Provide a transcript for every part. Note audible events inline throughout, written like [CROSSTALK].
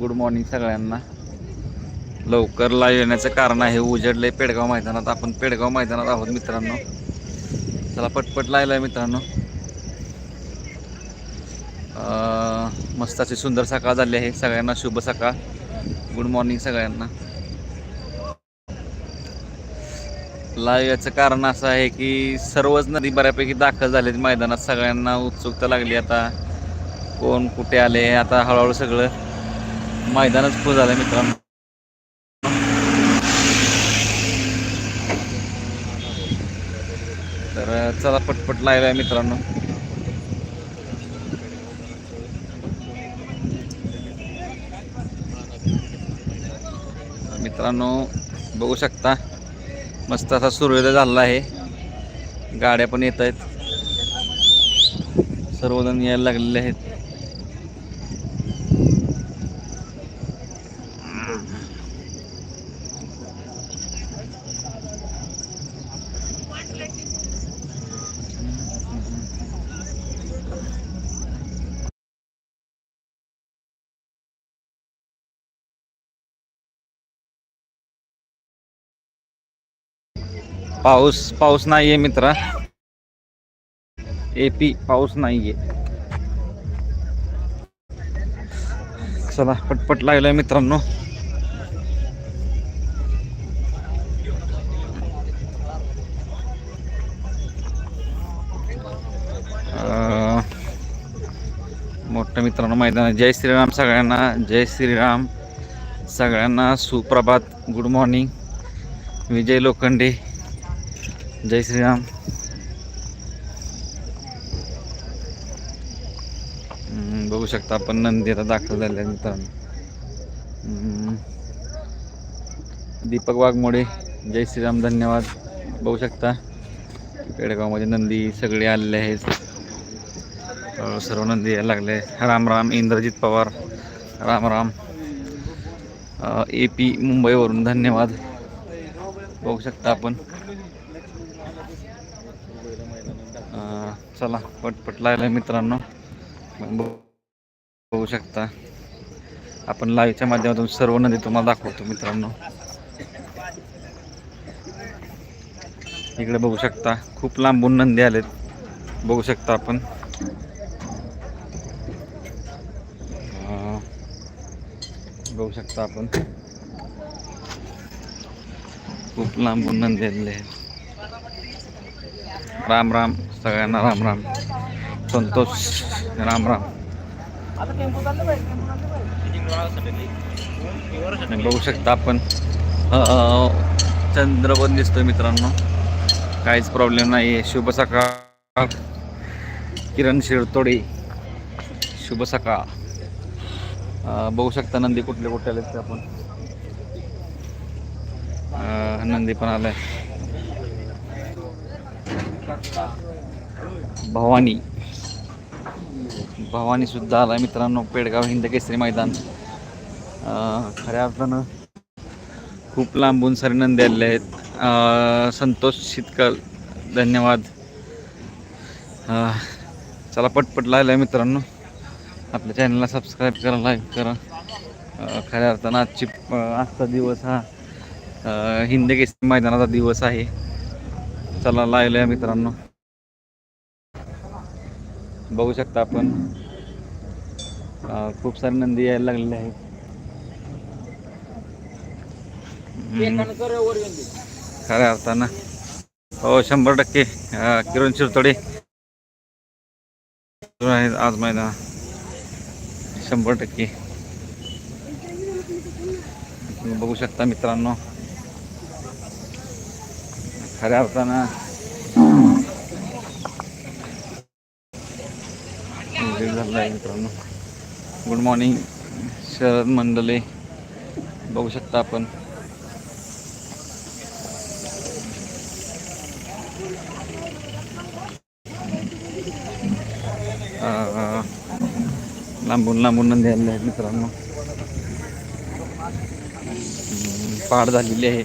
Good morning सगळ्यांना. लवकर live येण्याचं कारण आहे उजडले पेडगाव मैदानात. आपण पेडगाव मैदानात आहोत मित्रांनो. चला पटपट लायला आहे मित्रांनो. मस्त अशी सुंदर सकाळ झाली आहे. सगळ्यांना शुभ सकाळ. गुड मॉर्निंग सगळ्यांना. लाईव्ह याचं कारण असं आहे की सर्वच नदी बऱ्यापैकी दाखल झालेत मैदानात. सगळ्यांना उत्सुकता लागली आता. कोण कुठे आले? आता हळूहळू सगळं मैदानच फुल झालं मित्रांनो. तर चला पटपट लाईव्ह आहे मित्रांनो. मित्रांनो बघू शकता मस्त असा सूर्योदय झालेला आहे. गाड्या पण येत आहेत. सर्वजण यायला लागलेले आहेत. पाऊस पाऊस नाहीये मित्रा. एपी पाऊस नाहीये. चला पटपट लागलाय मित्रांनो. मोठं मित्रांनो मैदान आहे. जय श्रीराम सगळ्यांना. जय श्रीराम सगळ्यांना. सुप्रभात. Good morning. विजय लोखंडे. जय श्रीराम. बघू शकता आपण नंदी आता दाखल झाल्यानंतर मित्रांनो. दीपक वाघमोडे जय श्रीराम धन्यवाद. बघू शकता पेडगावमध्ये नंदी सगळे आलेले आहेत. सर्व नंदी यायला लागले राम राम इंद्रजित पवार. राम राम. ए पी मुंबईवरून धन्यवाद. बघू शकता आपण अं, चला पटपट लायला मित्रांनो. बघू शकता. आपण लाईव्हच्या माध्यमातून सर्व नदी तुम्हाला दाखवतो मित्रांनो. इकडे बघू शकता खूप लांबून नंदी आलेत. बघू शकता आपण. बघू शकता आपण. खूप लांबून नंदी आलेले आहेत. राम राम. सगळ्यांना राम राम. संतोष राम राम. बघू शकता आपण चंद्रपण दिसतोय मित्रांनो. काहीच प्रॉब्लेम नाही आहे शुभ सकाळ. किरण शिरतोडे. शुभ सकाळ. बघू शकता नंदी कुठले कुठे आले ते आपण. नंदी पण आलाय. भवानी. भवानी सुद्धा आला मित्रांनो पेडगाव हिंद केसरी मैदान. खऱ्या अर्थानं खूप लांबून सारे नंदी आलेले आहेत. संतोष शितकल धन्यवाद. चला पटपट लायला मित्रांनो. आपल्या चॅनलला सबस्क्राईब करा लाईक करा. खऱ्या अर्थानं आजची आजचा दिवस हा हिंद केसरी मैदानाचा दिवस आहे. चला लायला मित्रांनो. बघू शकता आपण. खूप सारे नंदी यायला लागलेले आहेत. खऱ्या अर्थानं. हो शंभर टक्के. किरण शिरतोडे. आहेत आज मैदान. शंभर टक्के. बघू शकता मित्रांनो. खऱ्या अर्थानं झालेला आहे मित्रांनो. गुड मॉर्निंग शरद मंडले बघू शकता आपण. लांबून लांबून नंदी आलेले आहेत मित्रांनो. पहाड झालेली आहे.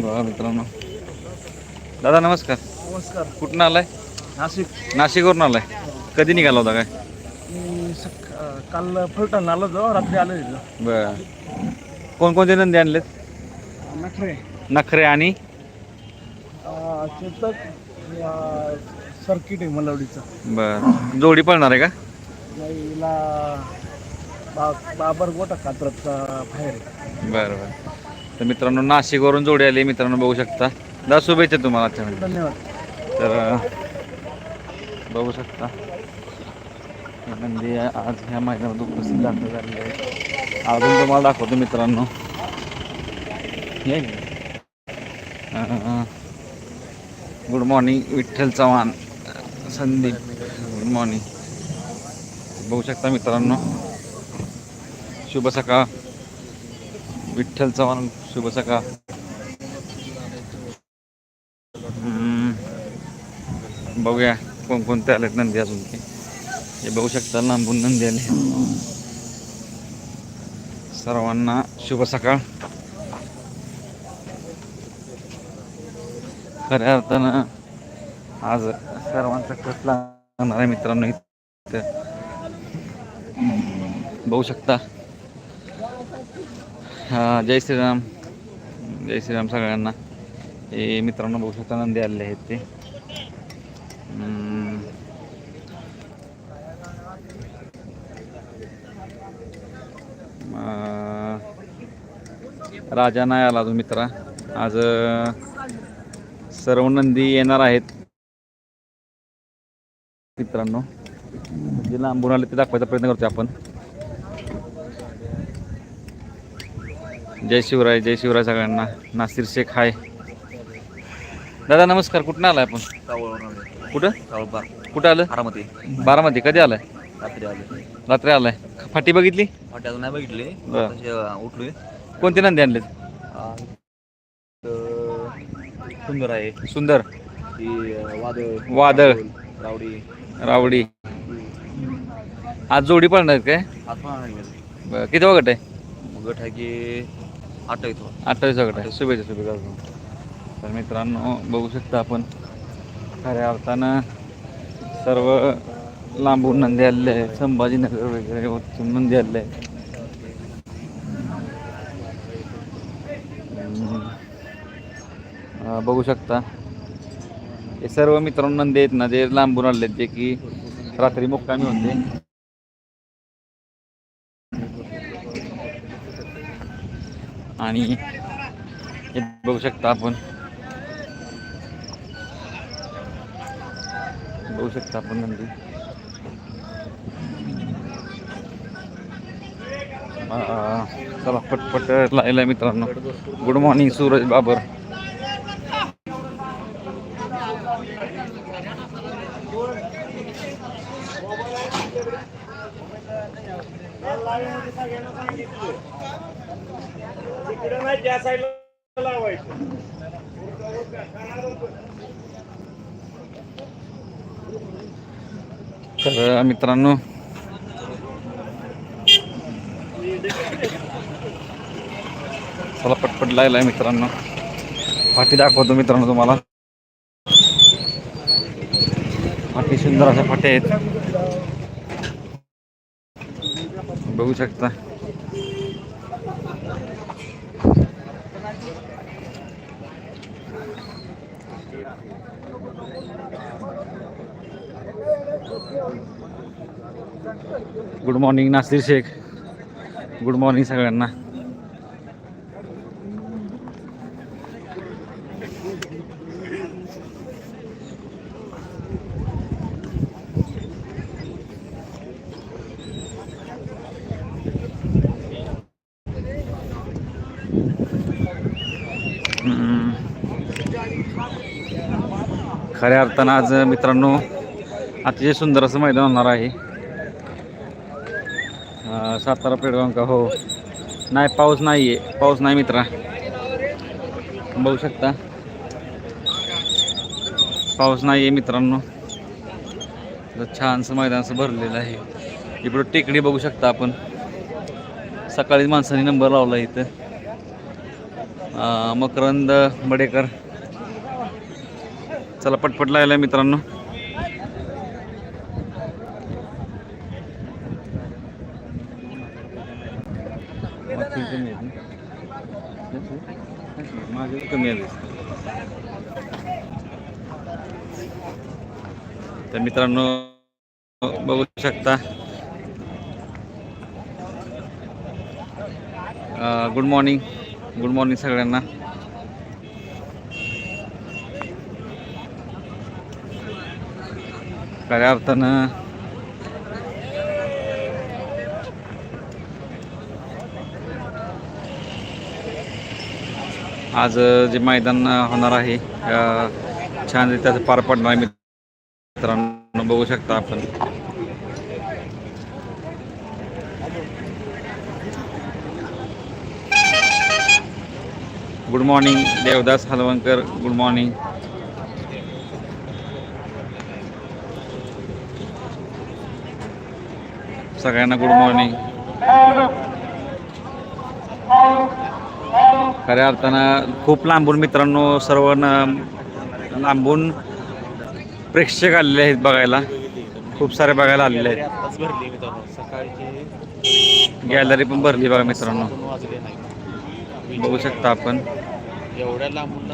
बघा मित्रांनो. दादा नमस्कार. नमस्कार. कुठून आलाय? नाशिक. नाशिकवरून आलाय. कधी निघाला होता काय? मी सक अं, काल फलटण आलो होतो रात्री आलो इथं बर. कोणकोणते नंदी आणलेत? नखरे. नखरे आणि? अं, चेतक अं, सर्किट आहे मलवडीचं. बर. जोडी पळणार आहे का? बा बाबर गोटा कात्रचा बाहेर आहे. बरं बरं. तर मित्रांनो नाशिकवरून जोडी आली मित्रांनो बघू शकता. दा शुभेच्छा तुम्हाला वेळी. धन्यवाद. तर अ, बघू शकता. हे नंदी आज ह्या मैदानात उपस्थित दाखल झालेली आहे. अजून तुम्हाला दाखवतो मित्रांनो. हे. Good morning Vitthal Chavan. Sandeep good morning. बघू शकता मित्रांनो. शुभ सकाळ. विठ्ठल चव्हाण शुभ सकाळ. बघूया. कोणकोणते आलेत नंदी अजून ते हे बघू शकता लांबून नंदी आले. सर्वांना शुभ सकाळ. खऱ्या अर्थानं आज सर्वांचा कस लागणार आहे मित्रांनो बघू शकता. हा, जय श्रीराम. जय श्रीराम सगळ्यांना. हे मित्रांनो बघू शकता नंदी आलेले आहेत ते. राजा नाही आला अजून मित्रा. आज सर्व नंदी येणार आहेत. मित्रांनो जे लांबून आले ते दाखवायचा प्रयत्न करतो आपण. जय शिवराय जय शिवराय सगळ्यांना. नासिर शेख हाय. दादा नमस्कार. कुठं आला आपण? कुठं? कुठं आलं? आरामती बारामती. कधी आलाय? रात्री आले रात्री आलाय. फाटी बघितली? फाटी अजून नाही बघितले. बरं. तसे उठलोय. कोणते नंदी आणलेत? आ, तर सुंदर आहे. सुंदर. ती अ, वादळ. वादळ. रावडी. रावडी. आज जोडी आहेत काय? पण. बरं, किती वगट आहे? गट आहे की आठ येतो अठ्ठावीस वगट आहे. शुभेच्छा शुभेच्छा. तर मित्रांनो बघू शकता आपण. खऱ्या अर्थानं सर्व लांबून नंदी आलेले संभाजीनगर वगैरे वरतून नंदी आलेले बघू शकता. हे सर्व मित्रांनो नंदी आहेत ना जे लांबून आले जे की रात्री मुक्कामी होते. आणि हे बघू शकता आपण. होऊ शकता आपण नंदी. चला पटपट लायला मित्रांनो. Good morning Suraj Babar. तर मित्रांनो. चला पटपट लायला मित्रांनो. फाटी दाखवतो मित्रांनो तुम्हाला. फाटी सुंदर अशा फाट्या आहेत. बघू शकता. Good morning Nasir Shaikh good morning सगळ्यांना. खऱ्या अर्थानं आज मित्रांनो अतिशय सुंदर असं मैदान होणार आहे. सातारा पेडगाव का हो. नाही पाऊस नाही आहे पाऊस नाही मित्रा. बघू शकता. पाऊस नाही आहे मित्रांनो. तर छानसं मैदानचं भरलेलं आहे. इकडं टेकडी बघू शकता आपण. सकाळी माणसाने नंबर लावला इथं. मकरंद बडेकर. चला पटपट लायला मित्रांनो वाटतं कमी आहेत ना? माझे कमी आहेत तर मित्रांनो बघू शकता. गुड मॉर्निंग गुड मॉर्निंग सगळ्यांना. खऱ्या अर्थानं आज जे मैदान होणार आहे छान त्याचं पार पडणार आहे मित्रांनो. बघू शकता आपण. Good morning Devdas Halvankar good morning सगळ्यांना गुड मॉर्निंग खऱ्या अर्थानं खूप लांबून मित्रांनो सर्व लांबून प्रेक्षक आलेले आहेत बघायला. खूप सारे बघायला आलेले आहेत. गॅलरी पण भरली बघा मित्रांनो. बघू शकता आपण. एवढ्या लांबून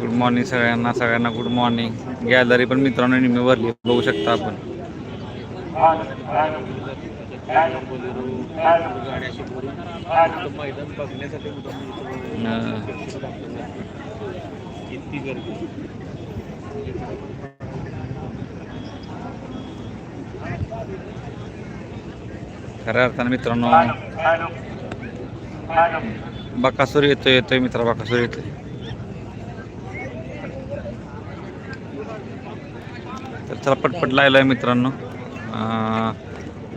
गुड मॉर्निंग सगळ्यांना सगळ्यांना गुड मॉर्निंग गॅलरी पण मित्रांनो निम्मी भरली बघू शकता आपण. मैदान बघण्यासाठी किती गर्दी खऱ्या अर्थानं मित्रांनो बकासूर येतोय येतोय मित्र बकासूर येतोय. तर चला पटपट लायला मित्रांनो. अं,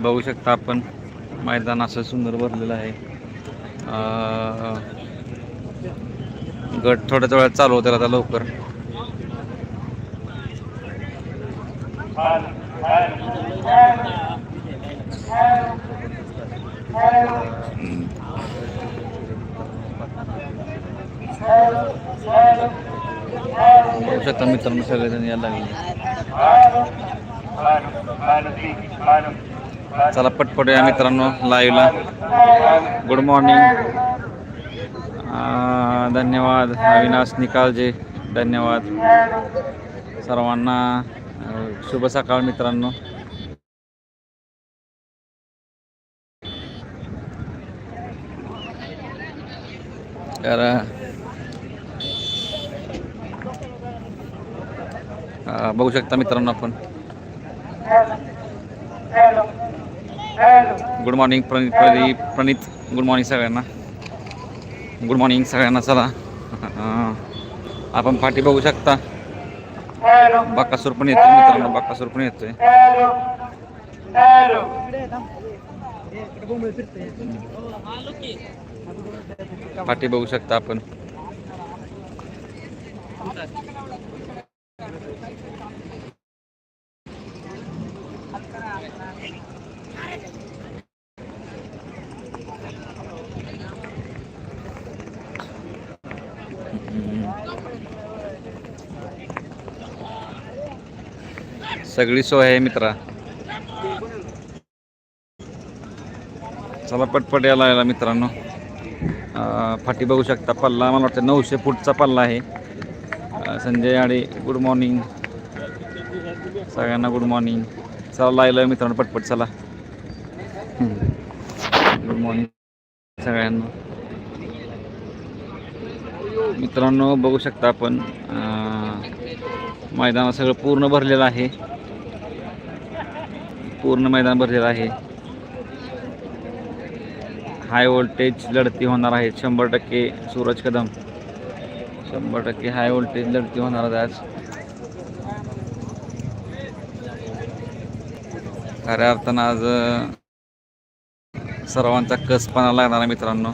बघू शकता आपण. मैदान असं सुंदर भरलेलं आहे. गट थोड्याच वेळात चालू होतील आता लवकर. बघू शकता मित्रांनो सगळेजण यायला लागले. चला पटपट या मित्रांनो लाईव्हला गुड मॉर्निंग धन्यवाद अविनाश निकालजे धन्यवाद. सर्वांना शुभ सकाळ मित्रांनो. तर बघू शकता मित्रांनो आपण. Good morning Pranit Pradeep Pranit good morning सगळ्यांना. गुड मॉर्निंग सगळ्यांना चला. [LAUGHS] आपण पाठी बघू शकता. बाकासूर पण येतोय मित्रांनो बाकासूर पण येतोय. पाठी बघू शकता आपण. सगळी सोय आहे मित्रा. चला पटपट यायला यायला मित्रांनो. फाटी बघू शकता पल्ला मला वाटतं नऊशे फूटचा पल्ला आहे. संजय आडे गुड मॉर्निंग सगळ्यांना गुड मॉर्निंग चला लायला मित्रांनो पटपट चला. गुड मॉर्निंग सगळ्यांना. मित्रांनो बघू शकता आपण मैदान सगळं पूर्ण भरलेलं आहे. पूर्ण मैदान भरलेलं आहे. हाय व्होल्टेज लढती होणार आहे. शंभर टक्के सूरज कदम. शंभर टक्के हाय व्होल्टेज लढती होणार आहे आज. खऱ्या अर्थानं आज सर्वांचा कसपणा लागणार आहे मित्रांनो.